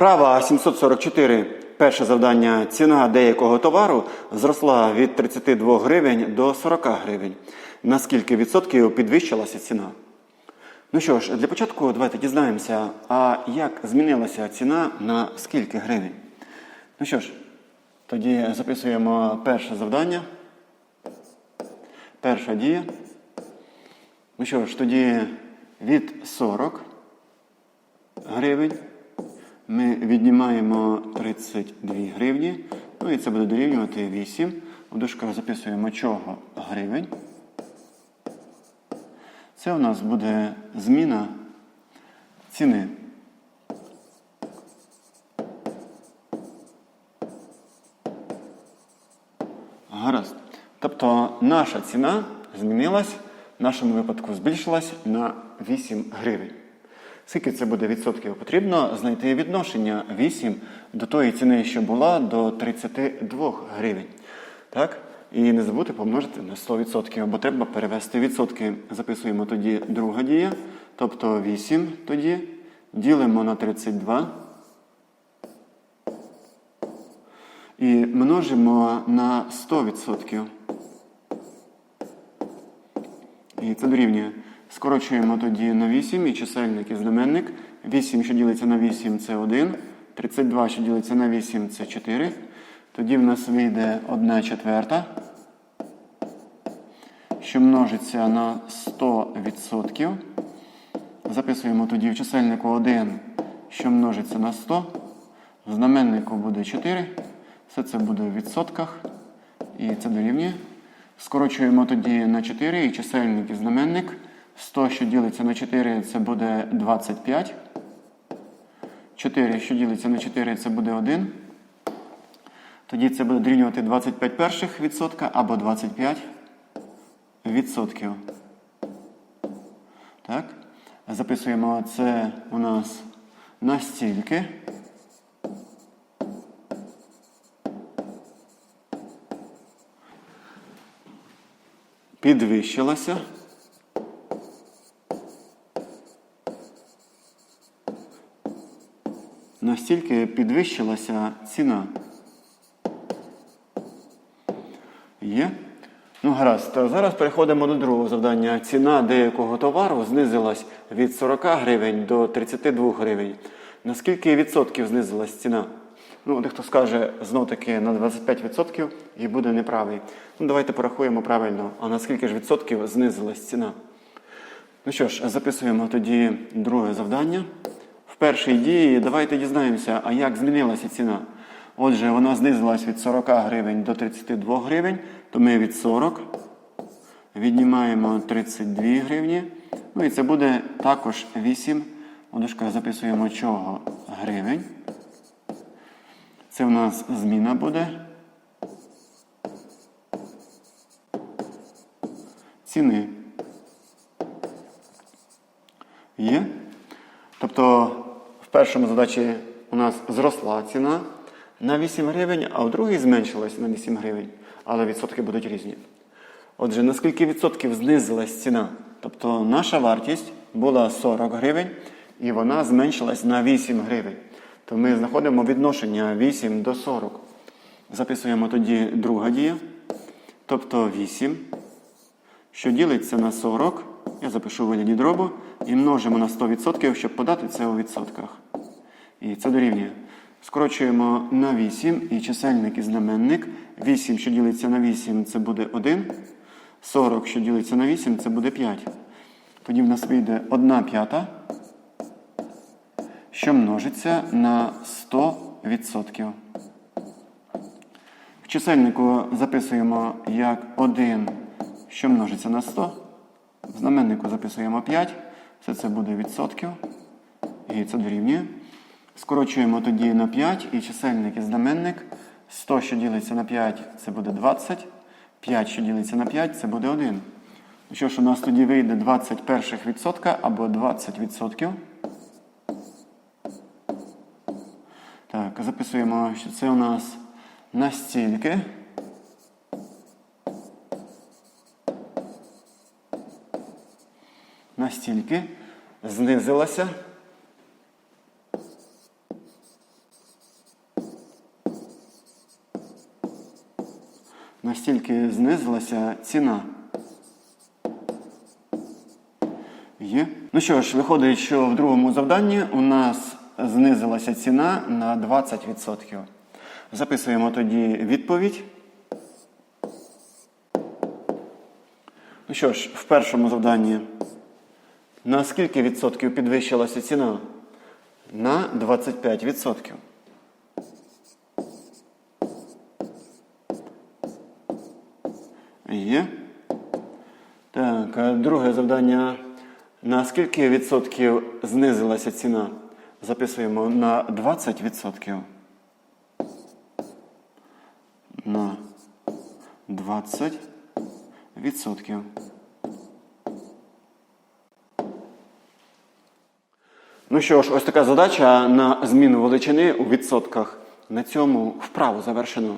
Вправа 744. Перше завдання. Ціна деякого товару зросла від 32 гривень до 40 гривень. На скільки відсотків підвищилася ціна? Ну що ж, для початку давайте дізнаємося, а як змінилася ціна на скільки гривень? Ну що ж, тоді записуємо перше завдання. Перша дія. Ну що ж, тоді від 40 гривень ми віднімаємо 32 гривні. Ну і це буде дорівнювати 8. У дужках записуємо чого гривень. Це у нас буде зміна ціни. Гаразд. Тобто наша ціна змінилась, в нашому випадку збільшилась на 8 гривень. Скільки це буде відсотків? Потрібно знайти відношення 8 до тої ціни, що була, до 32 гривень. Так? І не забудьте помножити на 100%, бо треба перевести відсотки. Записуємо тоді друга дія, тобто 8 тоді ділимо на 32 і множимо на 100%. І це дорівнює. Скорочуємо тоді на 8 і чисельник і знаменник. 8, що ділиться на 8, це 1. 32, що ділиться на 8, це 4. Тоді в нас вийде 1 четверта, що множиться на 100%. Записуємо тоді в чисельнику 1, що множиться на 100. В знаменнику буде 4. Все це буде в відсотках. І це дорівнює. Скорочуємо тоді на 4 і чисельник і знаменник. 100, що ділиться на 4, це буде 25. 4, що ділиться на 4, це буде 1. Тоді це буде дорівнювати 25 перших відсотка або 25 відсотків. Так. Записуємо це у нас настільки. Підвищилася. Настільки підвищилася ціна. Є? Ну, гаразд. Зараз переходимо до другого завдання. Ціна деякого товару знизилась від 40 гривень до 32 гривень. На скільки відсотків знизилась ціна? Ну, дехто скаже знов таки на 25% і буде неправий. Ну, давайте порахуємо правильно, а на скільки ж відсотків знизилась ціна? Ну що ж, записуємо тоді друге завдання. В першій дії давайте дізнаємося, а як змінилася ціна. Отже, вона знизилась від 40 гривень до 32 гривень, то ми від 40 віднімаємо 32 гривні. Ну і це буде також 8. У дужках записуємо чого гривень. Це у нас зміна буде. Ціни. Є. Тобто в першому задачі у нас зросла ціна на 8 гривень, а в другій зменшилась на 8 гривень. Але відсотки будуть різні. Отже, на скільки відсотків знизилась ціна? Тобто наша вартість була 40 гривень і вона зменшилась на 8 гривень. То ми знаходимо відношення 8 до 40. Записуємо тоді друга дія. Тобто 8, що ділиться на 40. Я запишу вигляді дробу і множимо на 100%, щоб подати це у відсотках. І це дорівнює. Скорочуємо на 8 і чисельник і знаменник. 8, що ділиться на 8, це буде 1. 40, що ділиться на 8, це буде 5. Тоді в нас вийде 1 п'ята, що множиться на 100%. В чисельнику записуємо як 1, що множиться на 100. В знаменнику записуємо 5. Все це буде відсотків. І це дорівнює. Скорочуємо тоді на 5 і чисельник і знаменник. 100, що ділиться на 5, це буде 20. 5, що ділиться на 5, це буде 1. Ну Що ж, у нас тоді вийде 20 перших відсотка або 20 відсотків. Так, записуємо, що це у нас настільки. Настільки знизилася Настільки знизилася ціна. Є. Ну що ж, виходить, що в другому завданні у нас знизилася ціна на 20%. Записуємо тоді відповідь. Ну що ж, в першому завданні на скільки відсотків підвищилася ціна? На 25%. Є. Так, друге завдання. На скільки відсотків знизилася ціна? Записуємо на 20%. На 20 відсотків. Ну що ж, ось така задача на зміну величини у відсотках. На цьому вправу завершено.